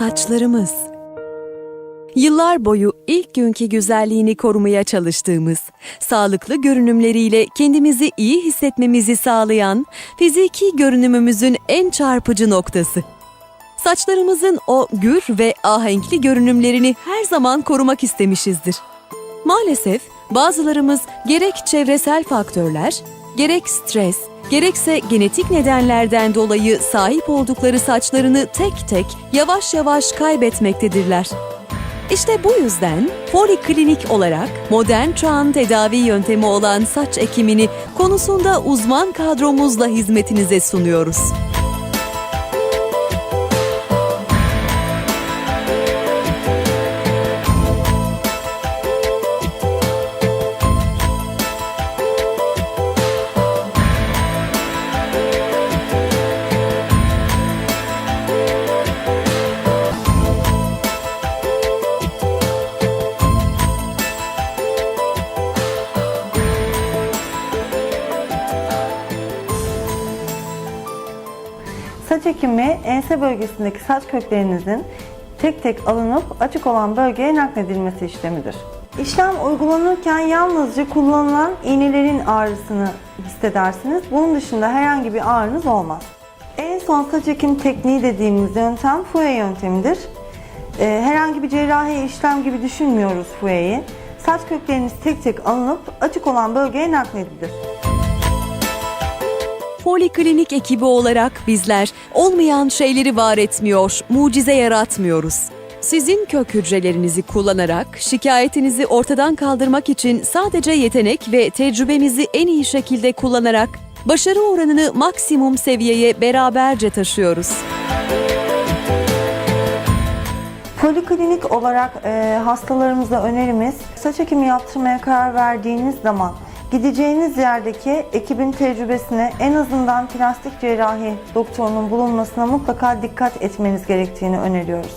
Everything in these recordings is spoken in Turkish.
Saçlarımız. Yıllar boyu ilk günkü güzelliğini korumaya çalıştığımız, sağlıklı görünümleriyle kendimizi iyi hissetmemizi sağlayan fiziki görünümümüzün en çarpıcı noktası. Saçlarımızın o gür ve ahenkli görünümlerini her zaman korumak istemişizdir. Maalesef bazılarımız gerek çevresel faktörler, gerek stres, gerekse genetik nedenlerden dolayı sahip oldukları saçlarını tek tek yavaş yavaş kaybetmektedirler. İşte bu yüzden Poliklinik olarak modern çağın tedavi yöntemi olan saç ekimini konusunda uzman kadromuzla hizmetinize sunuyoruz. Saç ekimi ense bölgesindeki saç köklerinizin tek tek alınıp açık olan bölgeye nakledilmesi işlemidir. İşlem uygulanırken yalnızca kullanılan iğnelerin ağrısını hissedersiniz. Bunun dışında herhangi bir ağrınız olmaz. En son saç ekim tekniği dediğimiz yöntem fuye yöntemidir. Ee, herhangi bir cerrahi işlem gibi düşünmüyoruz fuyeyi. Saç kökleriniz tek tek alınıp açık olan bölgeye nakledilir. Poliklinik ekibi olarak bizler olmayan şeyleri var etmiyor, mucize yaratmıyoruz. Sizin kök hücrelerinizi kullanarak şikayetinizi ortadan kaldırmak için sadece yetenek ve tecrübemizi en iyi şekilde kullanarak başarı oranını maksimum seviyeye beraberce taşıyoruz. Poliklinik olarak e, hastalarımıza önerimiz saç ekimi yaptırmaya karar verdiğiniz zaman gideceğiniz yerdeki ekibin tecrübesine en azından plastik cerrahi doktorunun bulunmasına mutlaka dikkat etmeniz gerektiğini öneriyoruz.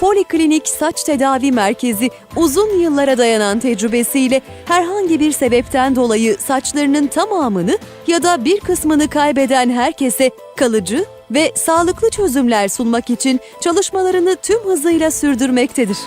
Poliklinik Saç Tedavi Merkezi uzun yıllara dayanan tecrübesiyle herhangi bir sebepten dolayı saçlarının tamamını ya da bir kısmını kaybeden herkese kalıcı ve sağlıklı çözümler sunmak için çalışmalarını tüm hızıyla sürdürmektedir.